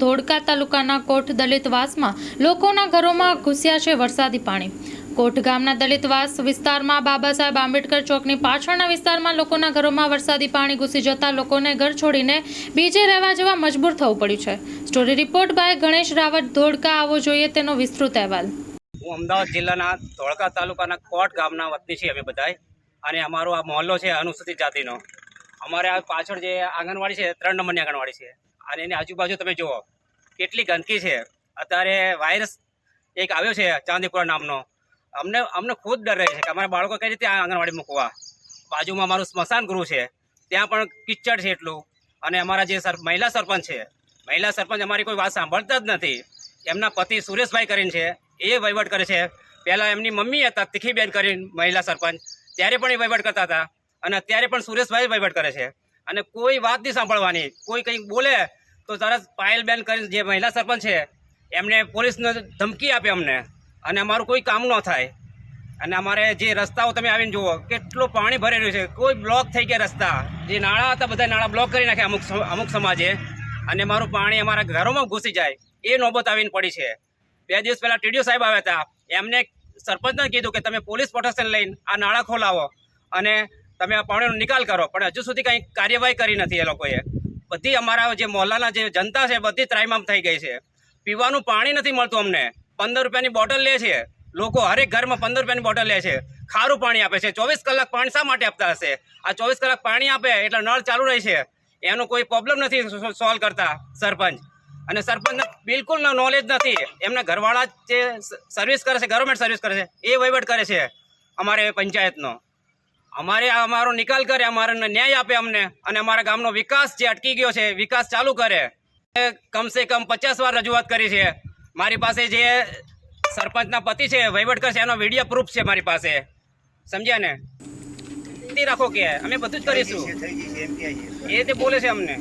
ધોળકા તાલુકાના કોઠ દલિતવાસમાં લોકોના ઘરોમાં ઘૂસ્યા છે વરસાદી પાણી. કોઠ ગામના દલિતવાસ વિસ્તારમાં બાબા સાહેબ આંબેડકર ચોકની પાછળના વિસ્તારમાં લોકોના ઘરોમાં વરસાદી પાણી ઘૂસી જતા લોકોને ઘર છોડીને બીજે રહેવા જવા મજબૂર થવું પડ્યું છે. Story report by Ganesh Rawat, Dholka. આવો જોઈએ તેનો વિસ્તૃત અહેવાલ. હું અમદાવાદ જિલ્લાના ધોળકા તાલુકાના કોટ ગામના વતની છીએ અમે બધાય અને અમારો આ મહોલ્લો છે અનુસૂચિત જાતિનો. અમારે આ પાછળ જે આંગણવાડી છે, ત્રણ નંબરની આંગણવાડી છે. અને એની આજુબાજુ તમે જુઓ, કેટલી ગંદકી છે. અત્યારે વાયરસ એક આવ્યો છે ચાંદીપુરા નામનો. અમને અમને ખુદ ડર રહે છે કે અમારા બાળકો કઈ રીતે આંગણવાડી મૂકવા? બાજુમાં અમારું સ્મશાન ગૃહ છે. ત્યાં પણ કિચડ છે એટલું. અને અમારા જે સર, મહિલા સરપંચ છે, મહિલા સરપંચ અમારી કોઈ વાત સાંભળતા જ નથી. એમના પતિ સુરેશભાઈ કરીને છે, એ વહીવટ કરે છે. પહેલાં એમની મમ્મી હતા, તીખીબેન કરીને મહિલા સરપંચ. ત્યારે પણ એ વહીવટ કરતા હતા. અને અત્યારે પણ સુરેશભાઈ વહીવટ કરે છે. અને કોઈ વાત નહીં સાંભળવાની. કોઈ કંઈક બોલે તો તરત પાયલબેન કરીને જે મહિલા સરપંચ છે, એમને પોલીસને ધમકી આપે અમને. અને અમારું કોઈ કામ ન થાય. અને અમારે જે રસ્તાઓ તમે આવીને જુઓ, કેટલું પાણી ભરેલું છે. કોઈ બ્લોક થઈ ગયા રસ્તા. જે નાળા હતા, બધા નાળા બ્લોક કરી નાખ્યા અમુક અમુક સમાજે. અને મારું પાણી અમારા ઘરોમાં ઘૂસી જાય. એ નોબત આવીને પડી છે. બે દિવસ પહેલાં ટીડીઓ સાહેબ આવ્યા હતા. એમને સરપંચને કીધું કે તમે પોલીસ પ્રોટેક્શન લઈને આ નાળા ખોલાવો. અને તમે આ પાણીનો નિકાલ કરો. પણ હજુ સુધી કંઈ કાર્યવાહી કરી નથી એ લોકોએ. બધી અમારા જે મોહલ્લાના જે જનતા છે, બધી ત્રાઈમામ થઈ ગઈ છે. પીવાનું પાણી નથી મળતું અમને. પંદર રૂપિયાની બોટલ લે છે. લોકો હરેક ઘરમાં પંદર રૂપિયાની બોટલ લે છે. ખારું પાણી આપે છે. ચોવીસ કલાક પાણી શા માટે આપતા હશે? આ ચોવીસ કલાક પાણી આપે એટલે નળ ચાલુ રહે છે. એનો કોઈ પ્રોબ્લેમ નથી સોલ્વ કરતા સરપંચ. અને સરપંચને બિલકુલ નોલેજ નથી. એમના ઘરવાળા જે સર્વિસ કરે છે ગવર્મેન્ટ સર્વિસ કરે છે, એ વહીવટ કરે છે અમારે પંચાયતનો. અમારે અમારો નિકાલ કરે અમારે ન્યાય આપે અમને અને અમારા ગામનો વિકાસ જે અટકી ગયો છે વિકાસ ચાલુ કરે. કમસે કમ પચાસ વાર રજૂઆત કરી છે. મારી પાસે જે સરપંચના પતિ છે વહીવટકર છે એનો વીડિયો પ્રૂફ છે મારી પાસે. સમજ્યા ને? રાખો કે અમે બધું જ કરીશું. એ તે બોલે છે અમને.